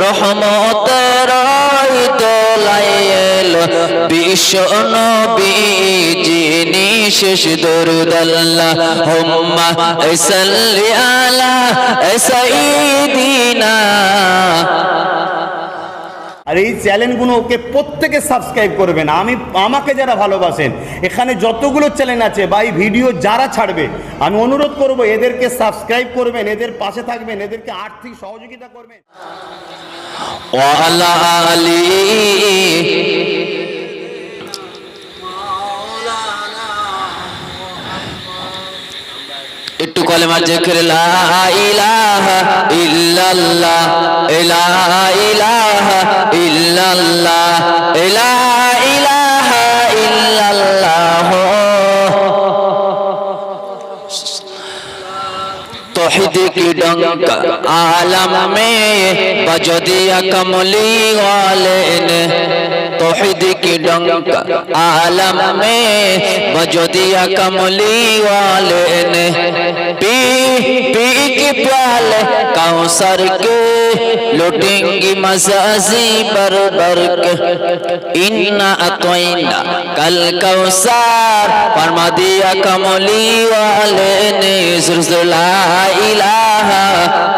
রহমতের দোলাই এলো বিশ্ব নবী যিনি শেষ দরুদ আল্লাহ হুম্মা সাল্লি আলা সাইয়্যিদিনা আর এই চ্যানেলগুলো ওকে প্রত্যেকে সাবস্ক্রাইব করবেন। আমি, আমাকে যারা ভালোবাসেন, এখানে যতগুলো চ্যানেল আছে বা এই ভিডিও যারা ছাড়বে, আমি অনুরোধ করব এদেরকে সাবস্ক্রাইব করবেন, এদের পাশে থাকবেন, এদেরকে আর্থিক সহযোগিতা করবেন। কলেমা জিকির, লা ইলাহা ইল্লাল্লাহ ইলা ইলাহা ইল্লাল্লাহ ইলা ইলাহা ইল্লাল্লাহ। তৌহিদ কি ডঙ্কা? আলম মে বজদি या कमली वाले ने तोहिद की डंक आलम में बजो दिया कमली वाले ने पी पी की प्याल काउंसर के लुटेंगी मजाजी बर बर के। इन्ना अतोइना कल कौसार फरमा दिया कमली वाले ने सुरसला इलाहा।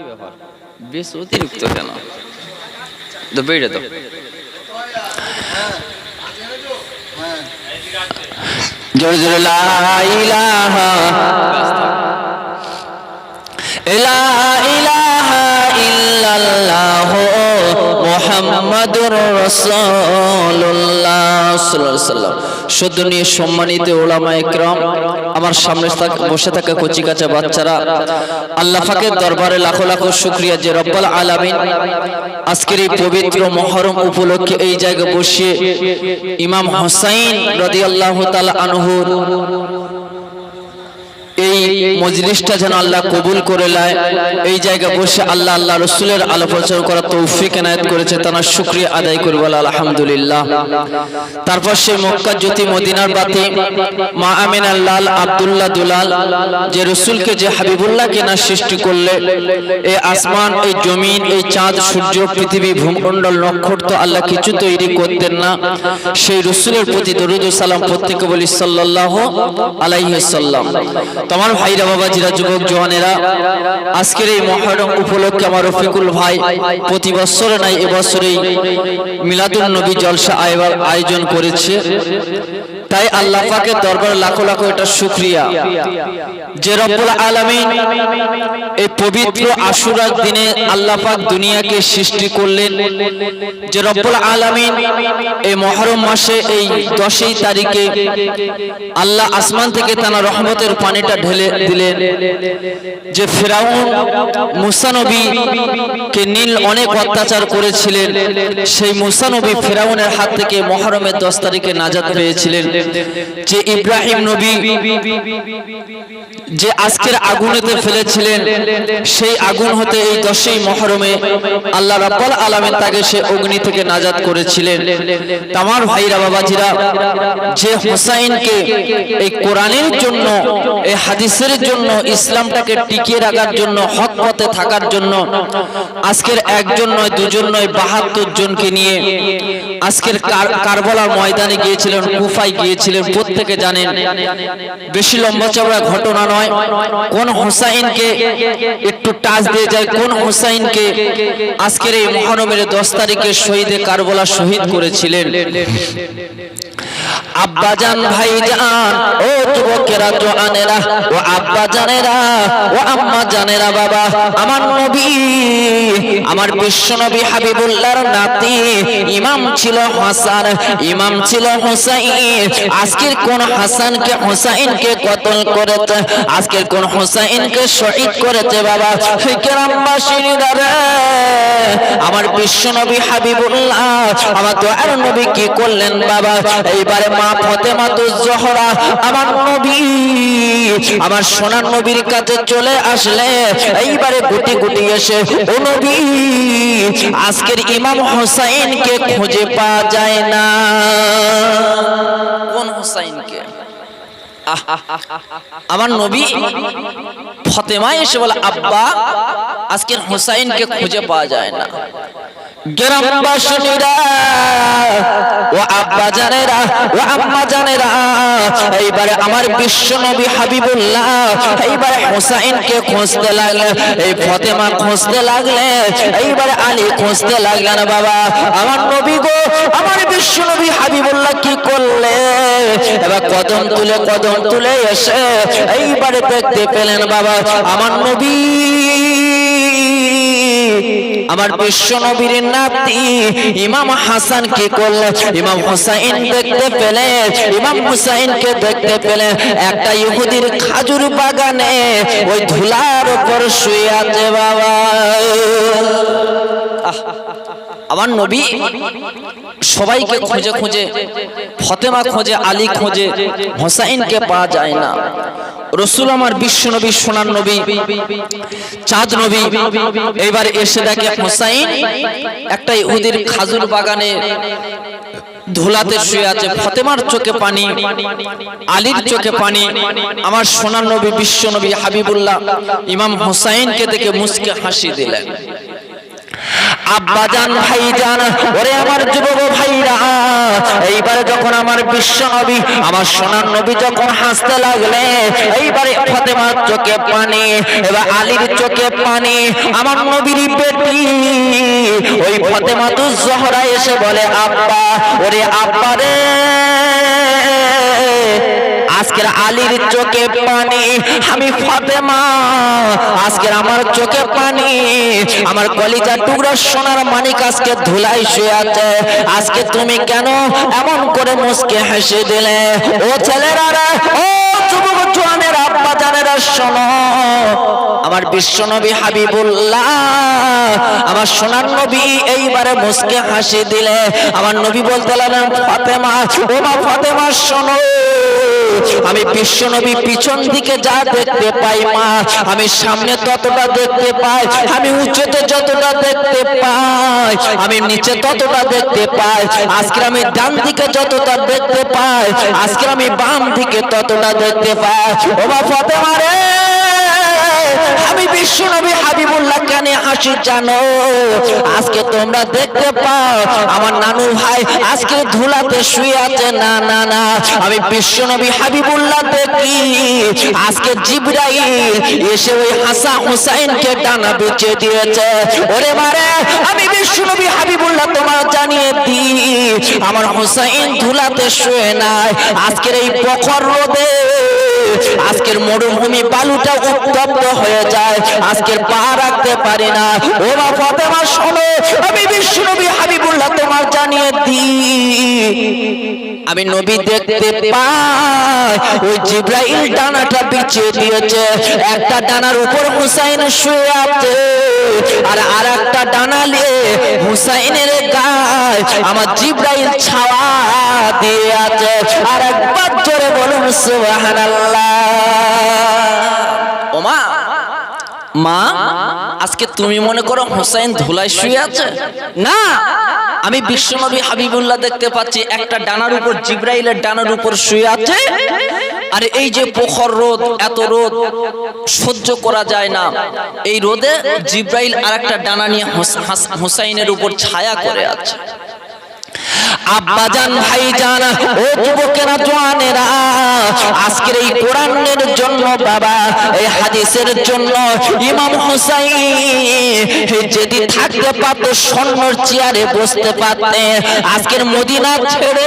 কি ব্যাপার? বেশ অতিরিক্ত কেন? তো বেড়ে তো। জোর জোর শুধু নিয়ে সম্মানিত ওলামা একরাম, আমার সামনে বসে থাকা কচি কাচা বাচ্চারা, আল্লাহ পাকের দরবারে লাখো লাখো শুক্রিয়া যে রব্বাল আলামিন আজকের এই পবিত্র মহরম উপলক্ষে এই জায়গায় বসিয়ে ইমাম হোসাইন রাদিয়াল্লাহু তাআলা আনহুর এই মজলিসটা যেন আল্লাহ কবুল করে নেয়। এই জায়গায় বসে আল্লাহ আল্লাহ রসুলের আলো প্রচার করার তৌফিক এনায়ত করেছে তার শুক্রিয়া আদায় করি বলে আলহামদুলিল্লাহ। তারপর সে মক্কা জ্যোতি মদিনার বাতি, মা আমিন লাল আব্দুল্লাহ দুলাল, যে রসুলকে, যে হাবিবুল্লাহকে না সৃষ্টি করলে এই আসমান এই জমিন এই চাঁদ, সূর্য, পৃথিবী, ভূমণ্ডল, নক্ষত্র আল্লাহ কিছু তৈরি করতেন না। সেই রসুলের প্রতি দরুদ সালাম প্রত্যেকে বলি সাল্লাল্লাহু আলাইহি সাল্লাম। তোমার ভাইরা, বাবাজিরা, যুবক জওয়ানেরা, আজকের এই মহরম উপলক্ষে আমার রফিকুল ভাই প্রতি বছরে নাই এবছরেই মিলাদুল নবী জলসা আয়োজন আয়োজন করেছে। তাই আল্লাহ পাকের দরবারে লাখো লাখো এটা শুকরিয়া। যে রব্বুল আলামিন এই পবিত্র আশুরার দিনে আল্লাহ পাক দুনিয়াকে সৃষ্টি করলেন। যে রব্বুল আলামিন এই মহরম মাসে এই দশই তারিখে আল্লাহ আসমান থেকে তানা রহমতের পানিটা ঢেলে দিলেন। যে ফেরাউন মুসানবী কে নীল অনেক অত্যাচার করেছিলেন, সেই মুসানবী ফেরাউনের হাত থেকে মহরমের দশ তারিখে নাজাদ পেয়েছিলেন যে ইব্রাহিম নবী যে আজকের আগুনেতে ফেলেছিলেন সেই আগুন হতে এই দশই মহরমে আল্লাহ রাব্বাল আলামিন তাকে সে অগ্নি থেকে নাজাদ করেছিলেন। আমার ভাইরা বাবাজিরা যে হোসাইনকে এই কোরআনের জন্য এই হাদিসের জন্য ইসলামটাকে টিকিয়ে রাখার জন্য হক পথে থাকার জন্য আজকের একজন নয় দুজন নয় বাহাত্তর জনকে নিয়ে আজকের কার- কারবালার ময়দানে গিয়েছিলেন কুফায় গিয়েছিলেন প্রত্যেকে জানেন বেশি লম্বা চওড়া ঘটনা নয় কোন হুসাইনকে একটু টাচ দিয়ে যায়, কোন হুসাইনকে আজকের এই মহানবীর দশ তারিখে শহীদে কারবলা শহীদ করেছিলেন। আব্বা জান ভাই জান ও যুবকেরা জোয়ানেরা ও আব্বা জানেরা ও আম্মা জানেরা বাবা আমার নবী আমার বিশ্ব নবী হাবিবুল্লাহর নাতি ইমাম ছিল হাসান ইমাম ছিল হুসাইন। আজকের কোন হাসানকে হুসাইনকে কতল করেছে? আজকের কোন হুসাইনকে শহীদ করেছে বাবা? গ্রামবাসীরা রে আমার বিশ্ব নবী হাবিবুল্লাহ আমার দোয়ার নবী কি করলেন বাবা? এইবারে মা ফতেমা জহরা আমার নবী, আমার সোনার নবীর কাছে চলে আসলে, এইবারে গুটি গুটি এসে, ও নবী, আজকের ইমাম হোসাইনকে খুঁজে পাওয়া যায় না। কোন হোসাইনকে? আমার নবী, ফতেমা এসে বলে, আব্বা, আজকের হোসাইনকে খুঁজে পাওয়া যায় না। আমার এইবারে এইবারে আলী খুঁজতে লাগলেন, বাবা, আমার নবী গো, আমার বিশ্ব নবী হাবিবুল্লাহ কি করলে? এবার কদম তুলে কদম তুলে এসে এইবারে দেখতে পেলেন, বাবা, আমার নবী আমার বিশ্ব নবীর নাতি ইমাম হাসান কি করলে? ইমাম হুসাইন দেখতে পেলে ইমাম হুসাইনকে দেখতে পেলে একটা ইহুদির খাজুর বাগানে ওই ধুলার উপর শুয়ে আছে বাবা। আমার নবী সবাইকে খুঁজে খুঁজে ফতেমা খোঁজে আলী খোঁজে হোসাইনকে পাওয়া যায় না। রসুল আমার বিশ্ব নবী, সোনার নবী, চাঁদ নবী। এইবার এসে দেখে হোসাইন একটা ইহুদির খাজুর বাগানে ধুলাতে শুয়ে আছে। ফতেমার চোখে পানি, আলীর চোখে পানি। আমার সোনার নবী, বিশ্ব নবী হাবিবুল্লাহ ইমাম হোসাইনকে দেখে মুসকে হাসি দিলেন। আব্বাজান ভাইজান ওরে আমার যুবক ভাইরা এইবারে যখন আমার বিশ্ব নবী আমার সোনার নবী যখন হাসতে লাগলে এইবারে ফতেমার চোখে পানি এবার আলীর চোখে পানি আমার নবীর বেটি ওই ফতেমা তু জহরা এসে বলে আব্বা ওরে আব্বা রে। আজকের আলীর চোখে পানি, আমি ফাতেমা। আজকের আমার চোখে পানি, আমার কলিজা টুকরো সোনার মানিক আজকে ধুলাই শুয়ে আছে। আজকে তুমি কেন এমন করে মুসকে হেসে দিলে? ও ছেলেরা ও যুবক জোয়ানের, আব্বা জানেরা, শোনো। আমার বিশ্ব নবী হাবিবুল্লাহ, আমার সোনার নবী এইবারে মুসকে হাসি দিলে। আমার নবী বলতে লাগলেন, ফাতেমা, ও মা ফাতেমা, শোনো। আমি বিশ্ব নবী পিছন দিকে যা দেখতে পাই, মা, আমি সামনে ততটা দেখতে পাই, আমি উঁচুতে যতটা দেখতে পাই, আমি নিচে ততটা দেখতে পাই আজকে আমি ডান দিকে যতটা দেখতে পাই আজকে আমি বাম দিকে ততটা দেখতে পাই। ও বা ফাতেমা রে! আমি বিশ্ব নবী হাবিবুল্লাহ কেন হাসি জানো। আজকে তোমরা দেখতে পাও, আমার নানু ভাই আজকে ধুলাতে শুয়ে আছে। না না না, আমি বিশ্ব নবী হাবিবুল্লাহ দেখি। আজকে জিব্রাইল এসে ওই হাসা হুসাইনকে ডানা বেঁচে দিয়েছে। ওরে মারে, আমি বিশ্ব নবী হাবিবুল্লাহ তোমার জানিয়ে দি আমার হুসাইন ধুলাতে শুয়ে নাই। আজকের এই প্রখর রোদে আজকের মরুভূমি বালুটা উত্তপ্ত হয়ে যায়। আজকের পা রাখতে পারি না। ও মা ফাতেমা, শোনো, আমি বিষ্ণুনবী হাবিবুল্লাহ তোমার জানিয়ে দি আমি নবী দেখতে পাই, ওই জিব্রাইল ডানাটা বিছিয়ে দিয়েছে। একটা ডানার উপর হুসাইন শুয়ে আছে। আর আর ডানালে হুসাইনের গায়ে আমার জিব্রাইল ছাওয়া দিয়ে আছে। আর একবার জোরে বলুন, সুবহানাল্লাহ। ও মা মা, আজকে তুমি মনে করো হুসাইন ধুলায় শুয়ে আছে? না আমি বিশ্বনবী হাবিবুল্লাহ দেখতে পাচ্ছি, একটা ডানার উপর জিব্রাইলের ডানার উপর শুয়ে আছে। আর এই যে প্রখর রোদ, এত রোদ, সহ্য করা যায় না। এই রোদে জিব্রাইল আর একটা ডানা নিয়ে হুসাইনের হাস- হোসাইনের উপর ছায়া করে আছে। আব্বাজান ভাইজান ও যুবকেরা জওয়ানেরা আজকের এই কোরআনের জন্য বাবা এই হাদিসের জন্য ইমাম হুসাইন যদি থাকতে পারতো স্বর্ণর চেয়ারে বসতে পারতেন আজকের মদিনা ছেড়ে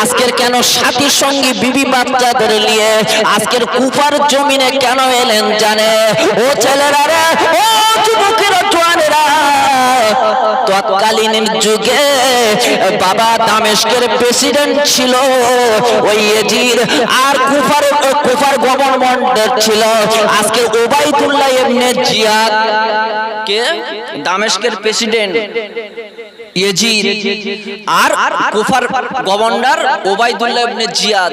আজকের কেন সাথী সঙ্গী বিবি বাচ্চাদের নিয়ে আজকের কুফার জমিনে কেন এলেন জানে? ও ছেলেরা রে ও যুবকেরা জোয়ানেরা তৎকালীন যুগে বাবা দামেশকের প্রেসিডেন্ট ছিল। ওই এজির আর কুফার কুফার গভর্নমেন্টের ছিল। আজকে ওবাইদুল্লাহ এমনি জিয়াদ, কে? দামেশকের প্রেসিডেন্ট। ইয়েজিদ আর কুফার governor Obaidullah ibn Ziyad.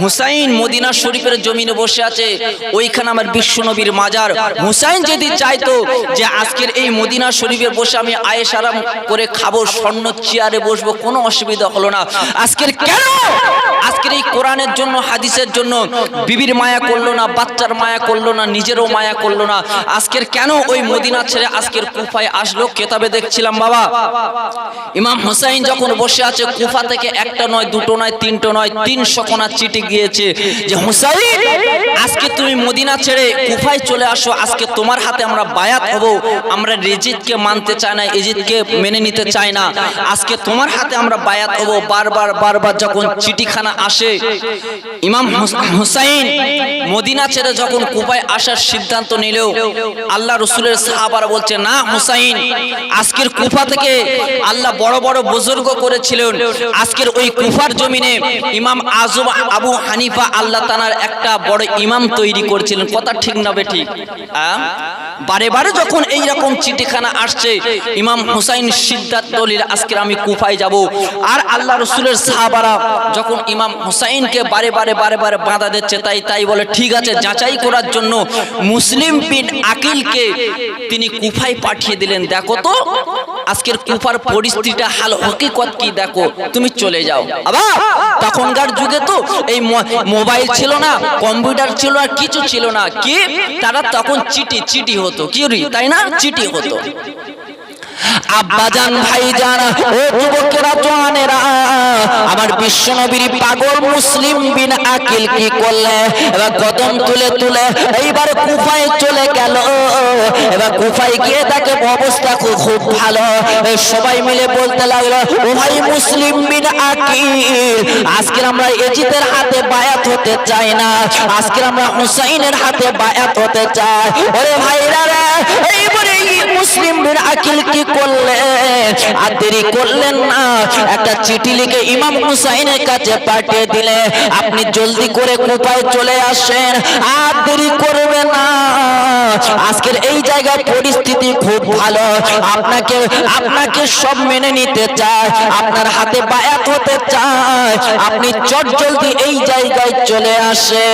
Husain Medina শরীফের জমিনে বসে আছে। ওইখানে আমার বিশ্ব নবীর মাজার। হুসাইন যদি চাইতো যে আজকের এই মদিনা শরীফে বসে আমি আয়েশ আরাম করে খাব স্বর্ণ চেয়ারে বসবো কোনো অসুবিধা হলো না। আজকের কেন? আজকের এই কোরআনের জন্য হাদিসের জন্য বিবির মায়া করল না বাচ্চার মায়া করল না নিজেরও মায়া করল না। আজকের কেন ওই মদিনা ছেড়ে আজকের কুফায় আসলো? কেতাবে দেখছিলাম বাবা। ইমাম হুসাইন যখন বসে আছে, কুফা থেকে একটা নয়, দুটো নয়, তিনটো নয়, তিনশো কোনা চিঠি গিয়েছে যে, হুসাইন, আজকে তুমি মদিনা ছেড়ে কুফায় চলে আসো, আজকে তোমার হাতে আমরা বায়াত হব। আমরা রেজিদকে মানতে চাই না এজিদকে মেনে নিতে চাই না। আজকে তোমার হাতে আমরা বায়াত হব। বারবার বারবার যখন চিঠিখানা আসে, ইমাম হুস- হুসাইন মদিনা ছেড়ে যখন কুফায় আসার সিদ্ধান্ত নিলেও, আল্লাহ রসুলের সাহাবারা বলছে, না হুসাইন, আজকের কুফা থেকে আল্লাহ বড় বড় বুজুর্গ করেছিলেন। আজকের ওই কুফার জমিনে ইমাম আজম আবু হানিফা আল্লাহ তানার একটা বড় ইমাম তৈরি করেছিলেন। কথা ঠিক না বে ঠিক? আহ? বারে বারে যখন এই রকম চিঠিখানা আসছে, ইমাম হুসাইন সিদ্ধার্থ দলিল আজকে আমি কুফায় যাব। আর আল্লাহ রসুলের সাহাবারা যখন ইমাম হুসাইনকে বারে বারে বারে বারে বাধা দিচ্ছে, তাই তাই বলে, ঠিক আছে, যাচাই করার জন্য মুসলিম বিন আকিলকে তিনি কুফায় পাঠিয়ে দিলেন। দেখো তো, আজকের কুফার পরিস্থিতিটা হাল হকিকত কি, দেখো, তুমি চলে যাও। আবার তখনকার যুগে তো এই মোবাইল ছিল না, কম্পিউটার ছিল না, কিছু ছিল না। কি? তারা তখন চিঠি চিঠি হতো। কি রে, তাই না? চিঠি হতো। আব্বাজান ভাইজান, ও যুবকেরা জওয়ানেরা আমার বিশ্ব নবীর পাগল মুসলিম বিন আকিল কি করলে? এবার কদম তুলে তুলে এইবার কুফায় চলে গেল। এবার কুফায় গিয়ে তাকে অবস্থা খুব ভালো। সবাই মিলে বলতে লাগল ভাই মুসলিম বিন আকিল আজকে আমরা এজিদের হাতে বায়াত হতে চাই না। আজকে আমরা হুসাইনের হাতে বায়াত হতে চাই। ওরে ভাইরা রে, এইবারে এই মুসলিম বিন আকিল কি করলেন। আর দেরি করলেন না। একটা চিঠি লিখে ইমাম হুসাইনের কাছে পাঠিয়ে দিলে আপনি জলদি করে কোথায় চলে আসেন। আর দেরি করবে না। আজকের এই জায়গায় পরিস্থিতি খুব ভালো। আপনাকে আপনাকে সব মেনে নিতে চায় আপনার হাতে বায়াত হতে চায়। আপনি চট জলদি এই জায়গায় চলে আসে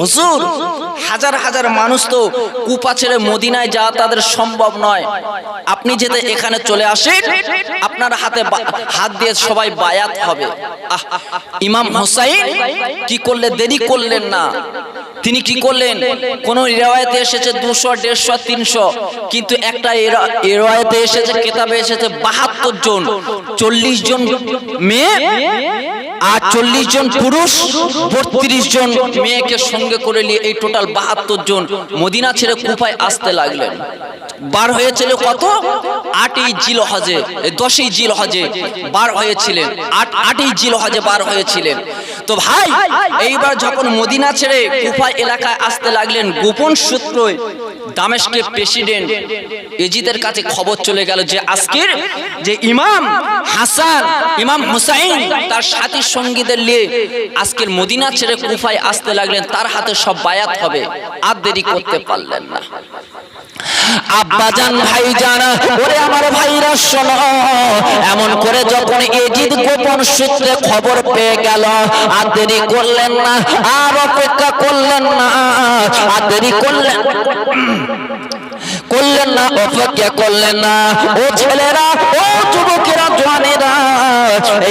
হুজুর, হাজার হাজার মানুষ তো কুপা ছেড়ে মদিনায় যাওয়া তাদের সম্ভব নয়। আপনি যেতে এখানে চলে আসেন, আপনার হাতে হাত দিয়ে সবাই বায়াত হবে। ইমাম হোসাইন, কি করলে দেরি করলেন না? তিনি কি করলেন? কোন রেওয়ায়তে এসেছে দুশো, দেড়শো, তিনশো। কিন্তু একটা রেওয়ায়তে এসেছে, কেতাবে এসেছে বাহাত্তর জন। চল্লিশ জন মেয়ে আর চল্লিশ জন পুরুষ, বত্রিশ জন মেয়েকে সঙ্গে করে নিয়ে এই টোটাল বাহাত্তর জন মদিনা ছেড়ে কুফায় আসতে লাগলেন। বার হয়েছিল কত? আটই জিল হজে দশই জিল হজে বার হয়েছিলেন। আট আটই জিল হজে বার হয়েছিলেন। তো ভাই, এইবার যখন মদিনা ছেড়ে কুফা এলাকায় আসতে লাগলেন, গোপন সূত্রে দামেশকের প্রেসিডেন্ট এজিদের কাছে খবর চলে গেল যে আজকের যে ইমাম হাসান, ইমাম হুসাইন তার সাথী সঙ্গীদের নিয়ে আজকের মদিনা ছেড়ে কুফায় আসতে লাগলেন, তার হাতে সব বায়াত হবে। আর দেরি করতে পারলেন না। আব্বাজান ভাইজান ওরে আমার ভাইরা শোনো। এমন করে যখন এজিদ গোপন সূত্রে খবর পেয়ে গেল, আর দেরি করলেন না, আর অপেক্ষা করলেন না, আর দেরি করলেন করলেন না, অপেক্ষা করলেন না। ও ছেলেরা, ও জওয়ানেরা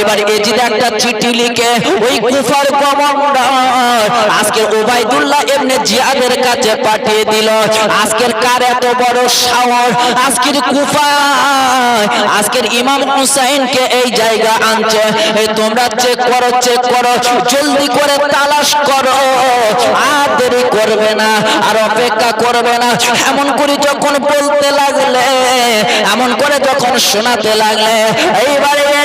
এবার এজিদ একটা চিঠি লিখে, ওই কুফার কমান্ডার আজকে এমনি জিয়াদের কাছে পাঠিয়ে দিল। আজকের কার এত বড় সাহস? আজকের আজকের ইমাম হুসাইনকে এই জায়গা আনছে। তোমরা চেক করো চেক করো, জলদি করে তালাশ করো। আর দেরি করবে না, আর অপেক্ষা করবে না। এমন করে যখন বলতে লাগলে, এমন করে যখন শোনাতে লাগলে, এইবারে হে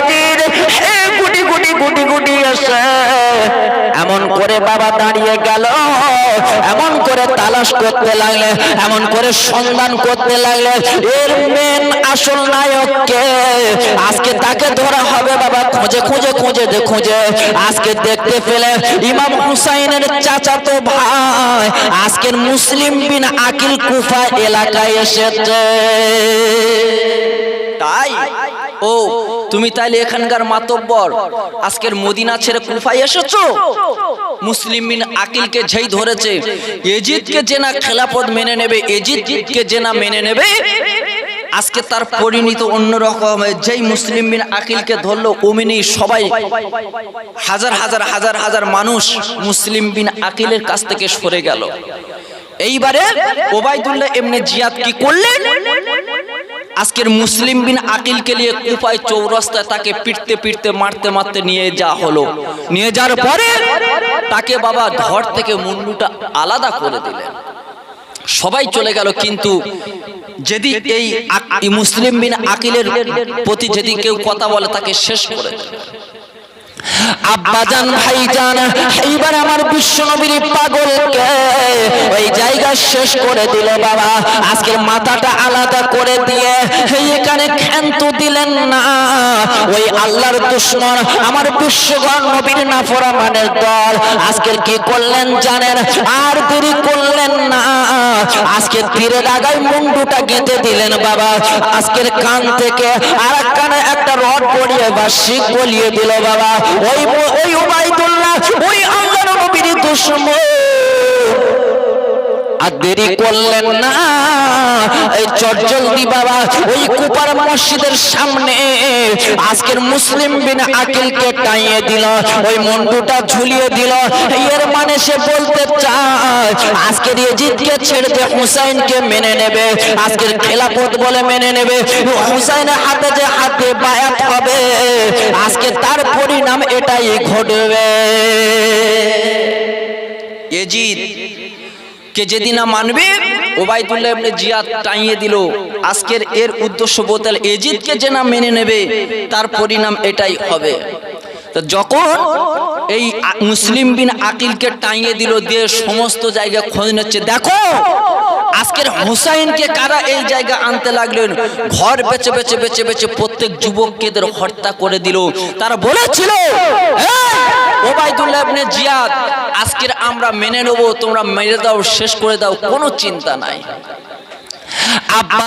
এমন করে বাবা দাঁড়িয়ে গেল, এমন করে তালাশ করতে লাগলে, এমন করে সন্ধান করতে লাগলে, এর মেন আসল নায়ককে আজকে তাকে ধরা হবে বাবা, খুঁজে খুঁজে খুঁজে খুঁজে। আজকে দেখতে পেলে ইমাম হুসাইনের চাচাতো ভাই, আজকের মুসলিম বিন আকিল কুফা এলাকায় এসেছে। তাই? ও তুমি তাইলে এখানকার মাতব্বর। আজকের মদিনা ছেড়ে কুফায় এসেছ? মুসলিম বিন আকিলকে যেই ধরেছে, এজিদকে যে না খেলাপদ মেনে নেবে, এজিদকে যে না মেনে নেবে, আজকে তার পরিণত অন্যরকম যেই মুসলিম বিন আকিলকে ধরলো, ওমিনি সবাই হাজার হাজার হাজার হাজার মানুষ মুসলিম বিন আকিলের কাছ থেকে সরে গেল। এইবারে ওবায়দুল্লাহ এমনি জিয়াদ কি করলেন? আজকের মুসলিম বিন আকিলকে নিয়ে কুপায় চৌরাস্তায় তাকে পিটতে পিটতে, মারতে মারতে নিয়ে যাওয়া হলো। নিয়ে যাওয়ার পরে তাকে বাবা ঘর থেকে মুন্ডুটা আলাদা করে দিলেন। সবাই চলে গেল, কিন্তু যদি এই মুসলিম বিন আকিলের প্রতি যদি কেউ কথা বলে, তাকে শেষ করে দেবে আব্বাজান ভাইজান এইবার আমার বিশ্ব নবীর পাগলকে ওই জায়গা শেষ করে দিল বাবা। আজকের মাথাটা আলাদা করে দিয়ে এই এখানে ক্ষান্ত দিলেন না। ওই আল্লাহর দুশ্মন আমার বিশ্বগণ, নবীর নাফরমানের দল। আজকের কি করলেন জানেন? আর দেরি করলেন না। আজকে তীরের আগায় মুন্ডুটা গেঁথে দিলেন বাবা। আজকের কান থেকে আর কানে একটা রড পড়িয়ে বা শিখ বলিয়ে দিল বাবা। ওই ওই উবাইদুল্লাহ ওই আল্লাহর নবীর দুশ্মন। আর দেরি করলেন না। এই চটজলদি বাবা, ওই কুপার মসজিদের সামনে আজকের মুসলিম বিন আকিলকে টাইয়ে দিল, ওই মন্টুটা ঝুলিয়ে দিল। এর মানে সে বলতে চায়, আজকের ইজিদকে ছেড়ে দিয়ে হুসাইনকে মেনে নেবে। আজকের খেলাফত বলে মেনে নেবে। হুসাইনের হাতে যে হাতে বায়াত হবে, আজকে তার পরিণাম এটাই ঘটবে। এজিদ কে যেদিন মানবে ওবায়দুল্লাহ ইবনে জিয়াদ টাইয়ে দিল। আজকের এর উদ্দেশ্য বোতাল এজিদকে যে না মেনে নেবে তার পরিণাম এটাই হবে। তো যখন এই মুসলিম বিন আকিলকে টাইয়ে দিল দিয়ে সমস্ত জায়গা খোঁজ নিচ্ছে দেখো আজকের হুসাইনকে কারা এই জায়গা আনতে লাগলেন? ঘর বেচে বেচে বেচে বেচে প্রত্যেক যুবককেদের হত্যা করে দিল। তারা বলেছিল "এই, জিয়াদ, আজকের আমরা মেনে নেব, তোমরা মেরে দাও, শেষ করে দাও, কোনো চিন্তা নাই। আব্বা